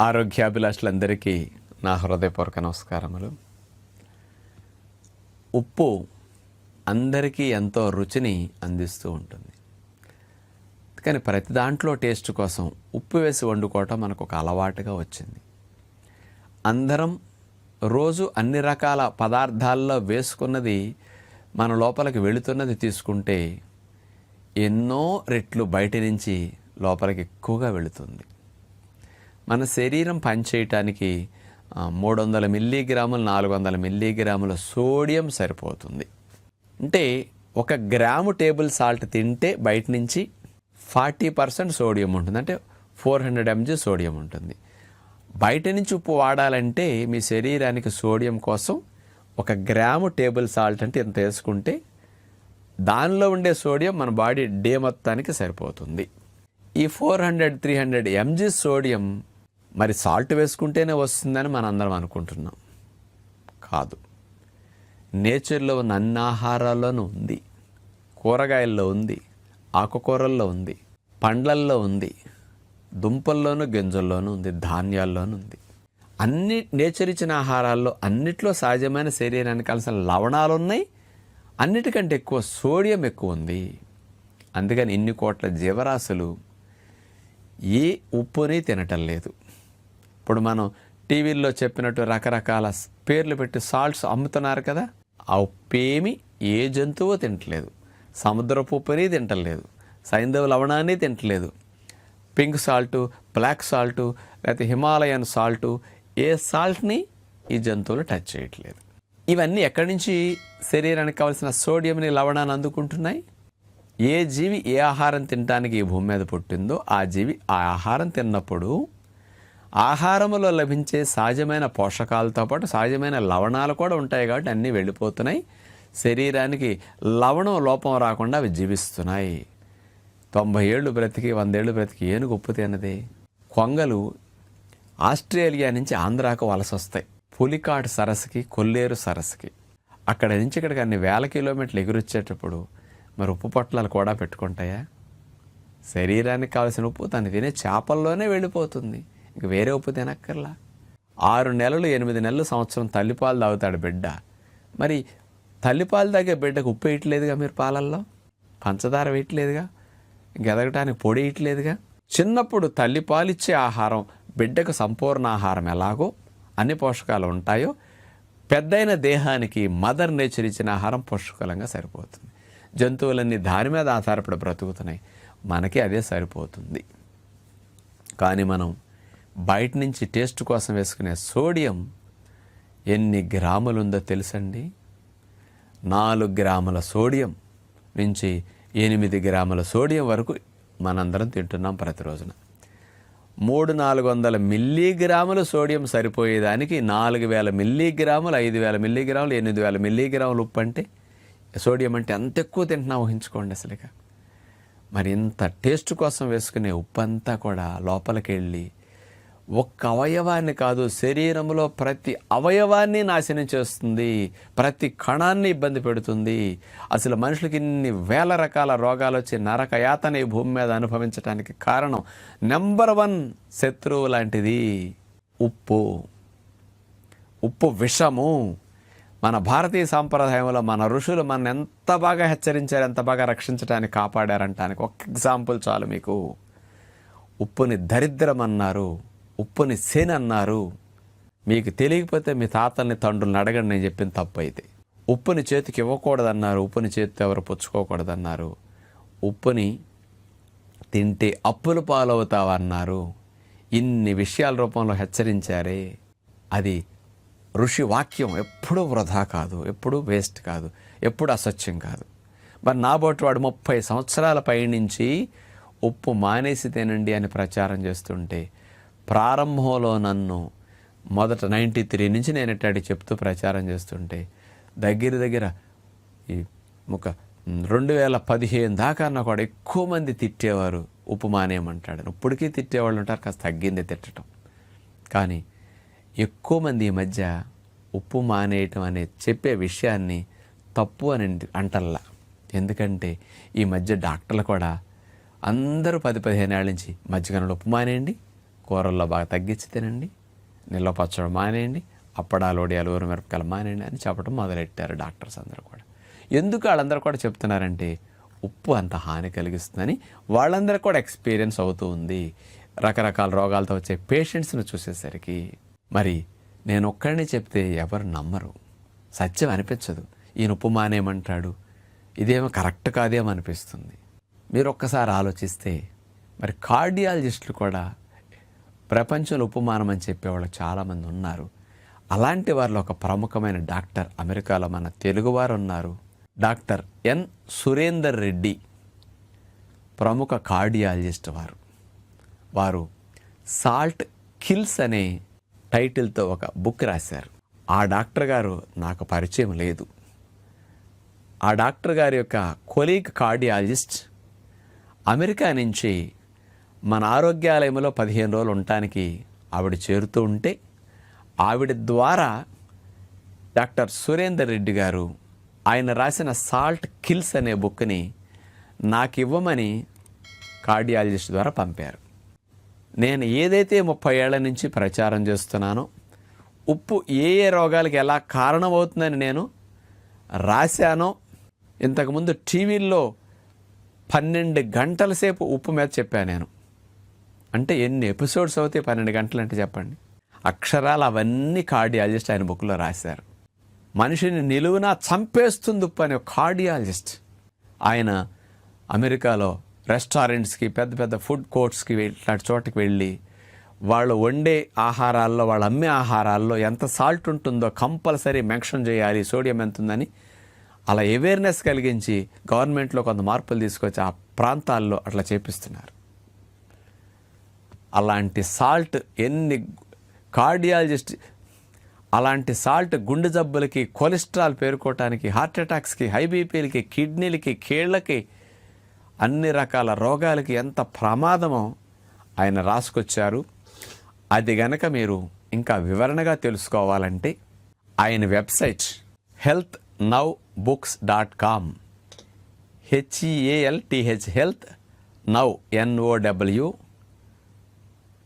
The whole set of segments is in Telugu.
ఆరోగ్యాభిలాషులందరికీ నా హృదయపూర్వక నమస్కారములు. ఉప్పు అందరికీ ఎంతో రుచిని అందిస్తూ ఉంటుంది. కానీ ప్రతి దాంట్లో టేస్ట్ కోసం ఉప్పు వేసి వండుకోవటం మనకు ఒక అలవాటుగా వచ్చింది. అందరం రోజు అన్ని రకాల పదార్థాల్లో వేసుకున్నది మన లోపలికి వెళుతున్నది తీసుకుంటే ఎన్నో రెట్లు బయట నుంచి లోపలికి ఎక్కువగా వెళుతుంది. మన శరీరం పనిచేయటానికి మూడు వందల మిల్లీగ్రాములు నాలుగు వందల మిల్లీగ్రాముల సోడియం సరిపోతుంది. అంటే ఒక గ్రాము టేబుల్ సాల్ట్ తింటే బయట నుంచి ఫార్టీ పర్సెంట్ సోడియం ఉంటుంది. అంటే ఫోర్ హండ్రెడ్ ఎంజీ సోడియం ఉంటుంది. బయట నుంచి ఉప్పు వాడాలంటే మీ శరీరానికి సోడియం కోసం ఒక గ్రాము టేబుల్ సాల్ట్ అంటే ఇంత వేసుకుంటే దానిలో ఉండే సోడియం మన బాడీ డే మొత్తానికి సరిపోతుంది. ఈ four hundred three hundred MG sodium మరి సాల్ట్ వేసుకుంటేనే వస్తుందని మనం అందరం అనుకుంటున్నాం. కాదు. నేచర్లో ఉన్న అన్ని ఆహారాల్లోనూ ఉంది. కూరగాయల్లో ఉంది. ఆకుకూరల్లో ఉంది. పండ్లల్లో ఉంది. దుంపల్లోనూ గింజల్లోనూ ఉంది. ధాన్యాల్లోనూ ఉంది. అన్ని నేచర్ ఇచ్చిన ఆహారాల్లో అన్నిట్లో సహజమైన శరీరానికి కావాల్సిన లవణాలు ఉన్నాయి అన్నిటికంటే ఎక్కువ సోడియం ఎక్కువ ఉంది. అందుకని ఇన్ని కోట్ల జీవరాశులు ఏ ఉప్పుని తినటం లేదు. ఇప్పుడు మనం టీవీల్లో చెప్పినట్టు రకరకాల పేర్లు పెట్టి సాల్ట్స్ అమ్ముతున్నారు కదా ఆ ఉప్పేమి ఏ జంతువు తింటలేదు. సముద్రపు ఉప్పుని తింటలేదు. సైంధవ లవణాన్ని తింటలేదు. పింక్ సాల్టు బ్లాక్ సాల్టు లేకపోతే హిమాలయన్ సాల్టు ఏ సాల్ట్ని ఈ జంతువులు టచ్ చేయట్లేదు. ఇవన్నీ ఎక్కడి నుంచి శరీరానికి కావాల్సిన సోడియంని లవణాన్ని అందుకుంటున్నాయి? ఏ జీవి ఏ ఆహారం తినడానికి ఈ భూమి మీద పుట్టిందో ఆ జీవి ఆ ఆహారం తిన్నప్పుడు ఆహారంలో లభించే సహజమైన పోషకాలతో పాటు సహజమైన లవణాలు కూడా ఉంటాయి కాబట్టి అన్నీ వెళ్ళిపోతున్నాయి. శరీరానికి లవణం లోపం రాకుండా అవి జీవిస్తున్నాయి. తొంభై ఏళ్ళు బ్రతికి వందేళ్ళు బ్రతికి ఏనుగు ఉప్పు తినదే కొంగలు ఆస్ట్రేలియా నుంచి ఆంధ్రాకు వలస వస్తాయి. పులికాటు సరస్సుకి కొల్లేరు సరస్సుకి. అక్కడ నుంచి ఇక్కడికి అన్ని వేల కిలోమీటర్లు ఎగురొచ్చేటప్పుడు మరి ఉప్పు పొట్లాలు కూడా పెట్టుకుంటాయా? శరీరానికి కావాల్సిన ఉప్పు తను తినే చేపల్లోనే వెళ్ళిపోతుంది. ఇంక వేరే ఉప్పు తినక్కర్లా. ఆరు నెలలు ఎనిమిది నెలలు సంవత్సరం తల్లిపాలు తాగుతాడు బిడ్డ. మరి తల్లిపాలు తాగే బిడ్డకు ఉప్పు వేయట్లేదుగా మీరు పాలల్లో? పంచదార వేయట్లేదుగా? గెదగటానికి పొడి వేయట్లేదుగా? చిన్నప్పుడు తల్లిపాలు ఇచ్చే ఆహారం బిడ్డకు సంపూర్ణ ఆహారం ఎలాగో? అన్ని పోషకాలు ఉంటాయో? పెద్దయిన దేహానికి మదర్ నేచర్ ఇచ్చిన ఆహారం పోషకలంగా సరిపోతుంది. జంతువులన్నీ దాని మీద ఆధారపడి బ్రతుకుతున్నాయి. మనకి అదే సరిపోతుంది. కానీ మనం బయట నుంచి టేస్ట్ కోసం వేసుకునే సోడియం ఎన్ని గ్రాములు ఉందో తెలుసండి? నాలుగు గ్రాముల సోడియం నుంచి ఎనిమిది గ్రాముల సోడియం వరకు మనందరం తింటున్నాం ప్రతిరోజున. మూడు నాలుగు వందల మిల్లీగ్రాముల సోడియం సరిపోయేదానికి నాలుగు వేల మిల్లీగ్రాములు ఐదు వేల మిల్లీగ్రాములు ఎనిమిది వేల మిల్లీగ్రాములు ఉప్పు అంటే సోడియం అంటే ఎంత ఎక్కువ తింటున్నా ఊహించుకోండి అసలుగా. మరి ఇంత టేస్ట్ కోసం వేసుకునే ఉప్పు అంతా కూడా లోపలికి వెళ్ళి ఒక్క అవయవాన్ని కాదు శరీరంలో ప్రతి అవయవాన్ని నాశనం చేస్తుంది ప్రతి కణాన్ని ఇబ్బంది పెడుతుంది. అసలు మనుషులకి ఇన్ని వేల రకాల రోగాలు వచ్చి నరక యాతన ఈ భూమి మీద అనుభవించడానికి కారణం నెంబర్ వన్ శత్రువు లాంటిది ఉప్పు. ఉప్పు విషము. మన భారతీయ సాంప్రదాయంలో మన ఋషులు మన ఎంత బాగా హెచ్చరించారు ఎంత బాగా రక్షించడానికి కాపాడారంటానికి ఒక ఎగ్జాంపుల్ చాలు మీకు. ఉప్పుని దరిద్రం అన్నారు ఉప్పుని శని అన్నారు. మీకు తెలియకపోతే మీ తాతల్ని తండ్రులను అడగండి నేను చెప్పిన తప్పు అయితే ఉప్పుని చేతికి ఇవ్వకూడదన్నారు ఉప్పుని చేతితో ఎవరు పుచ్చుకోకూడదన్నారు. ఉప్పుని తింటే అప్పుల పాలవుతావన్నారు. ఇన్ని విషయాల రూపంలో హెచ్చరించారే. అది ఋషి వాక్యం ఎప్పుడూ వృధా కాదు ఎప్పుడూ వేస్ట్ కాదు ఎప్పుడు అసత్యం కాదు. మరి నాబోటి వాడు ముప్పై సంవత్సరాల పైనుంచి ఉప్పు మానేసి తినండి అని ప్రచారం చేస్తుంటే ప్రారంభంలో నన్ను మొదట నైంటీ త్రీ నుంచి నేను ఇట్టాడి చెప్తూ ప్రచారం చేస్తుంటే దగ్గర దగ్గర ఈ ఒక రెండు వేల పదిహేను దాకా నాకు వాడు ఎక్కువ మంది తిట్టేవారు ఉప్పు మానేయమంటాడు ఇప్పటికీ తిట్టేవాళ్ళు ఉంటారు కాస్త తగ్గింది తిట్టడం. కానీ ఎక్కువ మంది ఈ మధ్య ఉప్పు మానేయటం అనే చెప్పే విషయాన్ని తప్పు అని అంటల్లా. ఎందుకంటే ఈ మధ్య డాక్టర్లు కూడా అందరూ పది పదిహేను ఏళ్ళ నుంచి మధ్యకాలంలో ఉప్పు మానేయండి కూరల్లో బాగా తగ్గించి తినండి. నిల్వ పచ్చడి మానేయండి. అప్పడాలు ఒడియాలు ఊరు మిరపకాయలు మానేయండి అని చెప్పడం మొదలెట్టారు డాక్టర్స్ అందరూ కూడా. ఎందుకు వాళ్ళందరూ కూడా చెప్తున్నారంటే ఉప్పు అంత హాని కలిగిస్తుందని వాళ్ళందరూ కూడా ఎక్స్పీరియన్స్ అవుతూ ఉంది. రకరకాల రోగాలతో వచ్చే పేషెంట్స్ని చూసేసరికి మరి నేను ఒక్కడిని చెప్తే ఎవరు నమ్మరు. సత్యం అనిపించదు. ఈయన ఉప్పు మానేయమంటాడు. ఇదేమో కరెక్ట్ కాదేమో అనిపిస్తుంది. మీరు ఒక్కసారి ఆలోచిస్తే మరి కార్డియాలజిస్టులు కూడా ప్రపంచంలో ఉపమానం అని చెప్పేవాళ్ళు చాలామంది ఉన్నారు. అలాంటి వారిలో ఒక ప్రముఖమైన డాక్టర్ అమెరికాలో మన తెలుగువారు ఉన్నారు. Doctor N. సురేందర్ రెడ్డి ప్రముఖ కార్డియాలజిస్ట్ వారు. వారు సాల్ట్ కిల్స్ అనే టైటిల్తో ఒక బుక్ రాశారు. ఆ డాక్టర్ గారు నాకు పరిచయం లేదు. ఆ డాక్టర్ గారి యొక్క కొలీగ్ కార్డియాలజిస్ట్ అమెరికా నుంచి మన ఆరోగ్యాలయంలో పదిహేను రోజులు ఉండటానికి ఆవిడ చేరుతూ ఉంటే ఆవిడ ద్వారా డాక్టర్ సురేందర్ రెడ్డి గారు ఆయన రాసిన సాల్ట్ కిల్స్ అనే బుక్ని నాకు ఇవ్వమని కార్డియాలజిస్ట్ ద్వారా పంపారు. నేను ఏదైతే ముప్పై ఏళ్ళ నుంచి ప్రచారం చేస్తున్నానో ఉప్పు ఏ ఏ రోగాలకి ఎలా కారణమవుతుందని నేను రాశానో ఇంతకుముందు టీవీల్లో పన్నెండు గంటల సేపు ఉప్పు మీద చెప్పాను నేను. అంటే ఎన్ని ఎపిసోడ్స్ అవుతాయి? పన్నెండు గంటలు అంటే చెప్పండి. అక్షరాలు అవన్నీ కార్డియాలజిస్ట్ ఆయన బుక్లో రాశారు. మనిషిని నిలువున చంపేస్తుంది ఉప్పు అనే ఒక కార్డియాలజిస్ట్ ఆయన అమెరికాలో రెస్టారెంట్స్కి పెద్ద పెద్ద ఫుడ్ కోర్ట్స్కి ఇట్లాంటి చోటకి వెళ్ళి వాళ్ళు వండే ఆహారాల్లో వాళ్ళు అమ్మే ఆహారాల్లో ఎంత సాల్ట్ ఉంటుందో కంపల్సరీ మెన్షన్ చేయాలి సోడియం ఎంత ఉందని అలా అవేర్నెస్ కలిగించి గవర్నమెంట్లో కొంత మార్పులు తీసుకొచ్చి ఆ ప్రాంతాల్లో అట్లా చేపిస్తున్నారు. అలాంటి సాల్ట్ ఎన్ని కార్డియాలజిస్ట్ అలాంటి సాల్ట్ గుండె జబ్బులకి కొలెస్ట్రాల్ పేరుకోవటానికి హార్ట్ అటాక్స్కి హై బీపీలకి కిడ్నీలకి కీళ్ళకి అన్ని రకాల రోగాలకి ఎంత ప్రమాదమో ఆయన రాసుకొచ్చారు. అది గనక మీరు ఇంకా వివరణగా తెలుసుకోవాలంటే ఆయన website health now books dot com H E A L T H health now N O W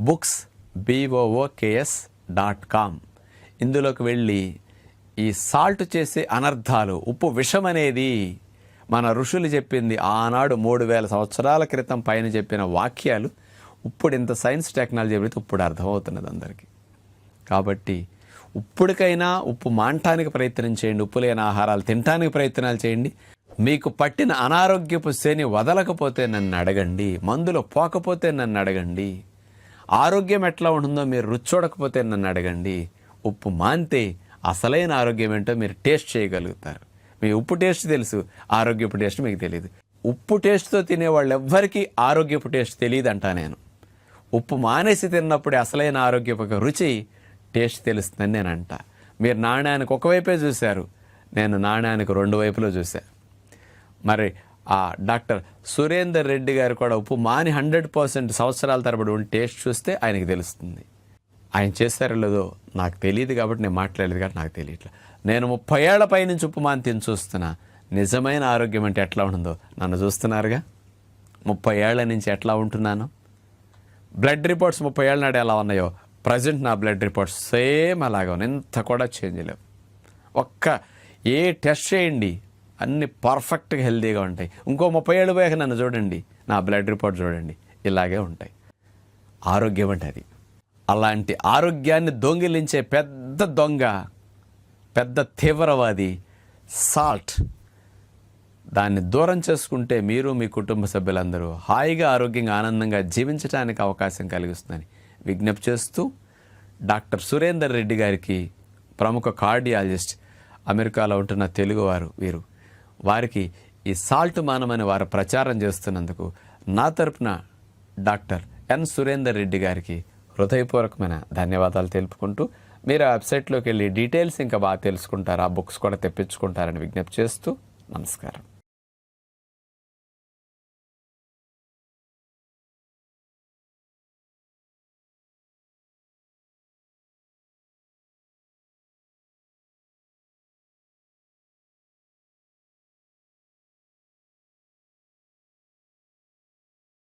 books B O O K S dot com. ఇందులోకి వెళ్ళి ఈ సాల్ట్ చేసే అనర్థాలు ఉప్పు విషం అనేది మన ఋషులు చెప్పింది ఆనాడు మూడు వేల సంవత్సరాల క్రితం పైన చెప్పిన వాక్యాలు. ఇప్పుడు ఇంత సైన్స్ టెక్నాలజీ చెబితే ఇప్పుడు అర్థమవుతున్నది అందరికీ. కాబట్టి ఉప్పుడికైనా ఉప్పు మాంటానికి ప్రయత్నం చేయండి ఉప్పు లేని ఆహారాలు తినటానికి ప్రయత్నాలు చేయండి. మీకు పట్టిన అనారోగ్యపు శని వదలకపోతే నన్ను అడగండి మందులు పోకపోతే నన్ను అడగండి. ఆరోగ్యం ఎట్లా ఉంటుందో మీరు రుచి చూడకపోతే నన్ను అడగండి. ఉప్పు మాంతే అసలైన ఆరోగ్యం ఏంటో మీరు టేస్ట్ చేయగలుగుతారు. మీ ఉప్పు టేస్ట్ తెలుసు ఆరోగ్యపు టేస్ట్ మీకు తెలియదు ఉప్పు టేస్ట్తో తినే వాళ్ళు ఎవ్వరికీ ఆరోగ్యపు టేస్ట్ తెలియదు అంటా నేను. ఉప్పు మానేసి తిన్నప్పుడు అసలైన ఆరోగ్యపు రుచి టేస్ట్ తెలుస్తుందని నేను అంట మీరు నాణ్యానికి ఒకవైపే చూశారు నేను నాణ్యానికి రెండు వైపులో చూశాను మరి డాక్టర్ సురేందర్ రెడ్డి గారు కూడా ఉప్పు మాని హండ్రెడ్ పర్సెంట్ సంవత్సరాల తరబడి ఉండి టేస్ట్ చూస్తే ఆయనకి తెలుస్తుంది. ఆయన చేస్తారో లేదో నాకు తెలియదు కాబట్టి నేను మాట్లాడలేదు కాబట్టి నాకు తెలియట్లేదు నేను ముప్పై ఏళ్ళ పైనుంచి ఉప్పు మాని తిని చూస్తున్నా. నిజమైన ఆరోగ్యం అంటే ఎట్లా ఉంటుందో నన్ను చూస్తున్నారుగా? ముప్పై ఏళ్ళ నుంచి ఎట్లా ఉంటున్నాను? బ్లడ్ రిపోర్ట్స్ ముప్పై ఏళ్ళ నాడు ఎలా ఉన్నాయో ప్రజెంట్ నా బ్లడ్ రిపోర్ట్స్ సేమ్ అలాగే ఉన్నాయి. ఇంత కూడా చేంజ్ లేవు. ఒక్క ఏ టెస్ట్ చేయండి. అన్ని పర్ఫెక్ట్గా హెల్తీగా ఉంటాయి. ఇంకో ముప్పై ఏళ్ళు పోయాక నన్ను చూడండి. నా బ్లడ్ రిపోర్ట్ చూడండి. ఇలాగే ఉంటాయి. ఆరోగ్యం అంటే అది. అలాంటి ఆరోగ్యాన్ని దొంగిలించే పెద్ద దొంగ పెద్ద తీవ్రవాది సాల్ట్. దాన్ని దూరం చేసుకుంటే మీరు మీ కుటుంబ సభ్యులందరూ హాయిగా ఆరోగ్యంగా ఆనందంగా జీవించడానికి అవకాశం కలిగిస్తుందని విజ్ఞప్తి చేస్తూ డాక్టర్ సురేందర్ రెడ్డి గారికి ప్రముఖ కార్డియాలజిస్ట్ అమెరికాలో ఉంటున్న తెలుగువారు వీరు. వారికి ఈ సాల్ట్ మానమని వారు ప్రచారం చేస్తున్నందుకు నా తరపున డాక్టర్ ఎన్ సురేందర్ రెడ్డి గారికి హృదయపూర్వకమైన ధన్యవాదాలు తెలుపుకుంటూ మీరు ఆ వెబ్సైట్లోకి వెళ్ళి డీటెయిల్స్ ఇంకా బాగా తెలుసుకుంటారు ఆ బుక్స్ కూడా తెప్పించుకుంటారని విజ్ఞప్తి చేస్తూ నమస్కారం.